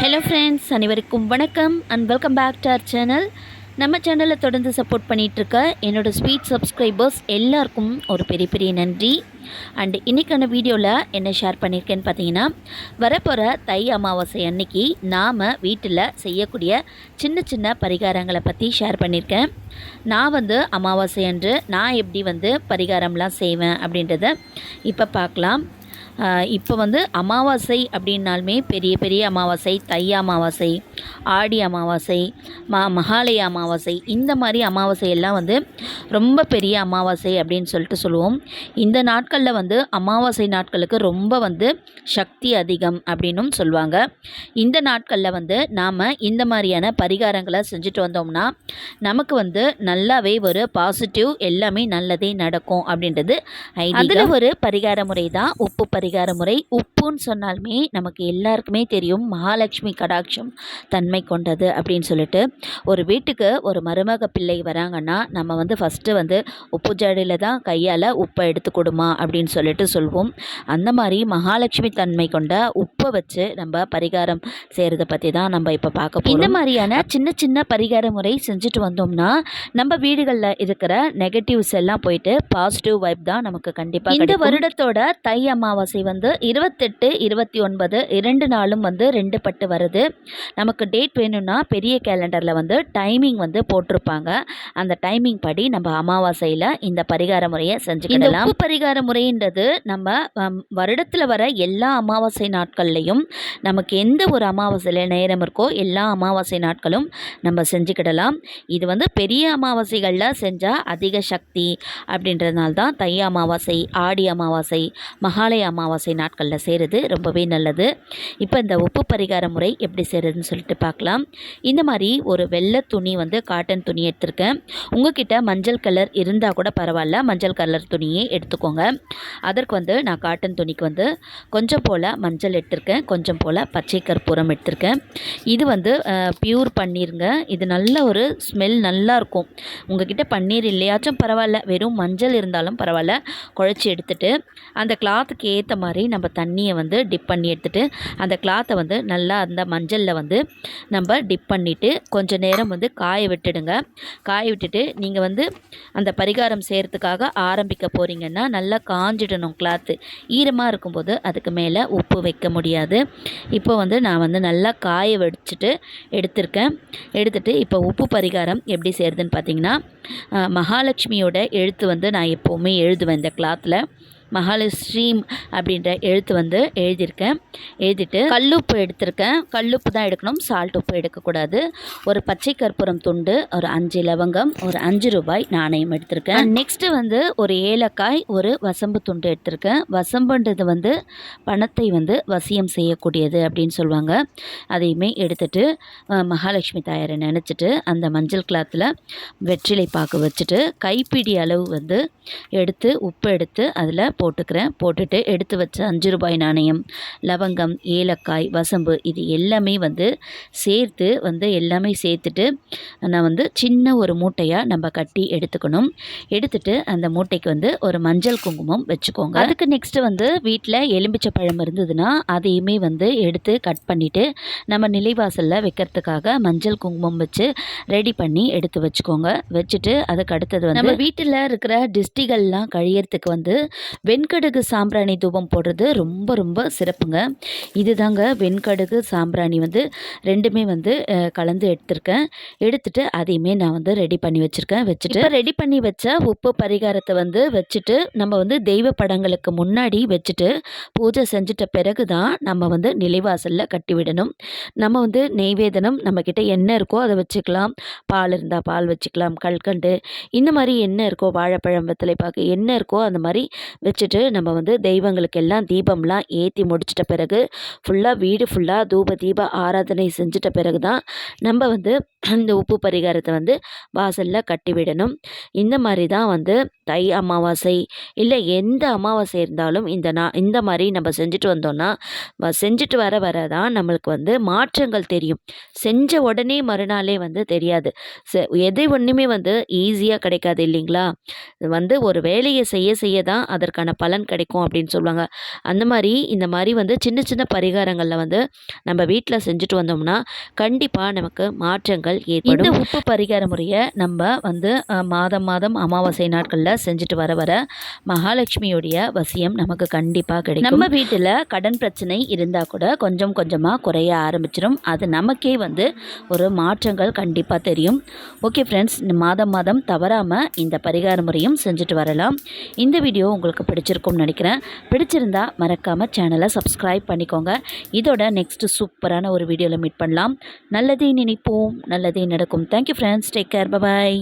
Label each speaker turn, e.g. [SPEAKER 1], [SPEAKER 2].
[SPEAKER 1] Hello friends அனைவருக்கும் வணக்கம் and welcome back to our channel நம்ம சேனலை தொடர்ந்து சப்போர்ட் பண்ணிகிட்ருக்க என்னோட ஸ்வீட் சப்ஸ்கிரைபர்ஸ் எல்லாருக்கும் ஒரு பெரிய பெரிய நன்றி. அண்ட் இன்றைக்கான வீடியோவில் என்ன ஷேர் பண்ணியிருக்கேன்னு பார்த்தீங்கன்னா வரப்போகிற தை அமாவாசை அன்னைக்கு நாம் வீட்டில் செய்யக்கூடிய சின்ன சின்ன பரிகாரங்களை பற்றி ஷேர் பண்ணியிருக்கேன் நான் வந்து அமாவாசை அன்று நான் எப்படி வந்து பரிகாரம்லாம் செய்வேன் அப்படின்றத இப்போ பார்க்கலாம். இப்போ வந்து அமாவாசை அப்படின்னாலுமே பெரிய பெரிய அமாவாசை தை அமாவாசை ஆடி அமாவாசை மா மகாலய அமாவாசை இந்த மாதிரி அமாவாசை எல்லாம் வந்து ரொம்ப பெரிய அமாவாசை அப்படின்னு சொல்லிட்டு சொல்லுவோம். இந்த நாட்களில் வந்து அமாவாசை நாட்களுக்கு ரொம்ப வந்து சக்தி அதிகம் அப்படின்னும் சொல்லுவாங்க. இந்த நாட்களில் வந்து நாம் இந்த மாதிரியான பரிகாரங்களை செஞ்சுட்டு வந்தோம்னா நமக்கு வந்து நல்லாவே ஒரு பாசிட்டிவ் எல்லாமே நல்லதே நடக்கும் அப்படின்றது அதில் ஒரு பரிகார முறை தான் உப்பு பரிகார முறை. உப்புன்னு சொன்னாலுமே நமக்கு எல்லாருக்குமே தெரியும். மகாலட்சுமி கடாட்சம் தன்மை கொண்டது அப்படின்னு சொல்லிட்டு ஒரு வீட்டுக்கு ஒரு மருமக பிள்ளை வராங்கன்னா நம்ம வந்து ஃபஸ்ட்டு வந்து உப்பு ஜாடியில் தான் கையால் உப்பை எடுத்து கொடுமா அப்படின்னு சொல்லிட்டு சொல்வோம். அந்த மாதிரி மகாலட்சுமி தன்மை கொண்ட உப்பை வச்சு நம்ம பரிகாரம் செய்கிறத பற்றி தான் நம்ம இப்போ பார்க்க போகிறோம் இந்த மாதிரியான சின்ன சின்ன பரிகார முறை செஞ்சுட்டு வந்தோம்னா நம்ம வீடுகளில் இருக்கிற நெகட்டிவ்ஸ் எல்லாம் போயிட்டு பாசிட்டிவ் வைப் தான் நமக்கு கண்டிப்பாக இந்த வருடத்தோட தை அமாவாசை வந்து இருபத்தெட்டு இருபத்தி ஒன்பது இரண்டு நாளும் வந்து ரெண்டு பட்டு வருது. நமக்கு டேட் வேணும்னா பெரிய கேலண்டரில் வந்து டைமிங் வந்து போட்டிருப்பாங்க. அந்த டைமிங் படி நம்ம அமாவாசையில் இந்த பரிகார முறையை செஞ்சுக்கிடலாம். உப்பு பரிகார முறைன்றது நம்ம வருடத்தில் வர எல்லா அமாவாசை நாட்கள்லையும் நமக்கு எந்த ஒரு அமாவாசையில் நேரம் இருக்கோ எல்லா அமாவாசை நாட்களும் நம்ம செஞ்சுக்கிடலாம். இது வந்து பெரிய அமாவாசைகளில் செஞ்சால் அதிக சக்தி அப்படின்றதுனால தான் தை அமாவாசை ஆடி அமாவாசை மகாலய அமாவாசை நாட்களில் செய்கிறது ரொம்பவே நல்லது. இப்போ இந்த உப்பு பரிகார முறை எப்படி செய்கிறதுன்னு சொல்லிட்டு பார்க்கலாம். இந்த மாதிரி ஒரு வெள்ளை துணி வந்து காட்டன் துணி எடுத்திருக்கேன். உங்ககிட்ட மஞ்சள் கலர் இருந்தால் கூட பரவாயில்ல. மஞ்சள் கலர் துணியே எடுத்துக்கோங்க. அதற்கு வந்து நான் காட்டன் துணிக்கு வந்து கொஞ்சம் போல் மஞ்சள் எடுத்திருக்கேன். கொஞ்சம் போல் பச்சை கற்பூரம் எடுத்திருக்கேன். இது வந்து பியூர் பன்னீருங்க. இது நல்ல ஒரு ஸ்மெல் நல்லாயிருக்கும் உங்ககிட்ட பன்னீர் இல்லையாச்சும் பரவாயில்ல. வெறும் மஞ்சள் இருந்தாலும் பரவாயில்ல. குழச்சி எடுத்துட்டு அந்த கிளாத்துக்கு ஏற்ற மாதிரி நம்ம தண்ணியை வந்து டிப் பண்ணி எடுத்துகிட்டு அந்த கிளாத்தை வந்து நல்லா அந்த மஞ்சளில் வந்து நம்ம டிப் பண்ணிவிட்டு கொஞ்சம் நேரம் வந்து காய விட்டுடுங்க. காய விட்டுட்டு நீங்கள் வந்து அந்த பரிகாரம் செய்கிறதுக்காக ஆரம்பிக்க போகிறீங்கன்னா நல்லா காஞ்சிடணும் கிளாத்து ஈரமாக இருக்கும்போது அதுக்கு மேலே உப்பு வைக்க முடியாது. இப்போ வந்து நான் வந்து நல்லா காய வடிச்சிட்டு எடுத்திருக்கேன். எடுத்துகிட்டு இப்போ உப்பு பரிகாரம் எப்படி செய்கிறதுன்னு பார்த்தீங்கன்னா மகாலட்சுமியோட எழுத்து வந்து நான் எப்போவுமே எழுதுவேன் இந்த கிளாத்தில் மகாலட்சுமி அப்படின்ற எழுத்து வந்து எழுதியிருக்கேன். எழுதிட்டு கல்லுப்பு எடுத்திருக்கேன். கல்லுப்பு தான் எடுக்கணும். சால்ட் உப்பு எடுக்கக்கூடாது. ஒரு பச்சை கற்பூரம் துண்டு ஒரு அஞ்சு லவங்கம் ஒரு அஞ்சு ரூபாய் நாணயம் எடுத்திருக்கேன். நெக்ஸ்ட்டு வந்து ஒரு ஏலக்காய் ஒரு வசம்பு துண்டு எடுத்திருக்கேன். வசம்புன்றது வந்து பணத்தை வந்து வசியம் செய்யக்கூடியது அப்படின்னு சொல்லுவாங்க. அதையுமே எடுத்துட்டு மகாலட்சுமி தாயாரை நினச்சிட்டு அந்த மஞ்சள் கிளாத்தில் வெற்றிலை பாக்கு வச்சுட்டு கைப்பிடி அளவு வந்து எடுத்து உப்பு எடுத்து அதில் போட்டுக்கிறேன். போட்டுட்டு எடுத்து வச்ச அஞ்சு ரூபாய் நாணயம் லவங்கம் ஏலக்காய் வசம்பு இது எல்லாமே வந்து சேர்த்து வந்து எல்லாமே சேர்த்துட்டு நான் வந்து சின்ன ஒரு மூட்டையாக நம்ம கட்டி எடுத்துக்கணும். எடுத்துட்டு அந்த மூட்டைக்கு வந்து ஒரு மஞ்சள் குங்குமம் வச்சுக்கோங்க. அதுக்கு நெக்ஸ்ட்டு வந்து வீட்டில் எலும்பிச்சை பழம் இருந்ததுன்னா அதையுமே வந்து எடுத்து கட் பண்ணிவிட்டு நம்ம நிலைவாசலில் வைக்கிறதுக்காக மஞ்சள் குங்குமம் வச்சு ரெடி பண்ணி எடுத்து வச்சுக்கோங்க. வச்சுட்டு அதுக்கு அடுத்தது வந்து நம்ம வீட்டில் இருக்கிற டிஸ்டிகள்லாம் கழியறதுக்கு வந்து வெண்கடுகு சாம்பிராணி தூபம் போடுறது ரொம்ப ரொம்ப சிறப்புங்க. இது தாங்க வெண்கடுகு சாம்பிராணி வந்து ரெண்டுமே வந்து கலந்து எடுத்திருக்கேன். எடுத்துட்டு அதையுமே நான் வந்து ரெடி பண்ணி வச்சுருக்கேன். வச்சுட்டு ரெடி பண்ணி வச்ச உப்பு பரிகாரத்தை வந்து வச்சுட்டு நம்ம வந்து தெய்வ படங்களுக்கு முன்னாடி வச்சுட்டு பூஜை செஞ்சுட்ட பிறகு தான் நம்ம வந்து நிலைவாசலில் கட்டிவிடணும் நம்ம வந்து நெய்வேதனம் நம்மக்கிட்ட என்ன இருக்கோ அதை வச்சுக்கலாம். பால் இருந்தால் பால் வச்சுக்கலாம். கல்கண்டு இந்த மாதிரி என்ன இருக்கோ வாழைப்பழம் வெத்தலை பார்க்க என்ன இருக்கோ அந்த மாதிரி வச்சுட்டு நம்ம வந்து தெய்வங்களுக்கு எல்லாம் தீபம்லாம் ஏற்றி முடிச்சிட்ட பிறகு ஃபுல்லாக வீடு ஃபுல்லாக தூப தீப ஆராதனை செஞ்சிட்ட பிறகு தான் நம்ம வந்து இந்த உப்பு பரிகாரத்தை வந்து வாசலில் கட்டி விடணும். இந்த மாதிரி தான் வந்து தை அமாவாசை இல்லை எந்த அமாவாசை இருந்தாலும் இந்த நான் இந்த மாதிரி நம்ம செஞ்சுட்டு வந்தோம்னா செஞ்சுட்டு வர வர தான் நம்மளுக்கு வந்து மாற்றங்கள் தெரியும். செஞ்ச உடனே மறுநாளே வந்து தெரியாது. எது ஒன்றுமே வந்து ஈஸியாக கிடைக்காது இல்லைங்களா? வந்து ஒரு வேலையை செய்ய செய்ய தான் அதற்கான அதுக்கான பலன் கிடைக்கும் அப்படின்னு சொல்லுவாங்க. அந்த மாதிரி இந்த மாதிரி வந்து சின்ன சின்ன பரிகாரங்களில் வந்து நம்ம வீட்டில் செஞ்சுட்டு வந்தோம்னா கண்டிப்பாக நமக்கு மாற்றங்கள் ஏற்படும். இந்த உப்பு பரிகார முறையை நம்ம வந்து மாதம் மாதம் அமாவாசை நாட்களில் செஞ்சுட்டு வர வர மகாலட்சுமியுடைய வசியம் நமக்கு கண்டிப்பாக கிடைக்கும். நம்ம வீட்டில் கடன் பிரச்சனை இருந்தால் கூட கொஞ்சம் கொஞ்சமாக குறைய ஆரம்பிச்சிடும் அது நமக்கே வந்து ஒரு மாற்றங்கள் கண்டிப்பாக தெரியும். ஓகே ஃப்ரெண்ட்ஸ் மாதம் மாதம் தவறாமல் இந்த பரிகார முறையும் செஞ்சுட்டு வரலாம். இந்த வீடியோ உங்களுக்கு பிடிச்சிருக்கும்னு நினைக்கிறேன். பிடிச்சிருந்தா மறக்காமல் சேனலை சப்ஸ்கிரைப் பண்ணிக்கோங்க. இதோட நெக்ஸ்ட் சூப்பரான ஒரு வீடியோவில் மீட் பண்ணலாம். நல்லதே நினைப்போம். நல்லதே நடக்கும். Thank you friends take care bye bye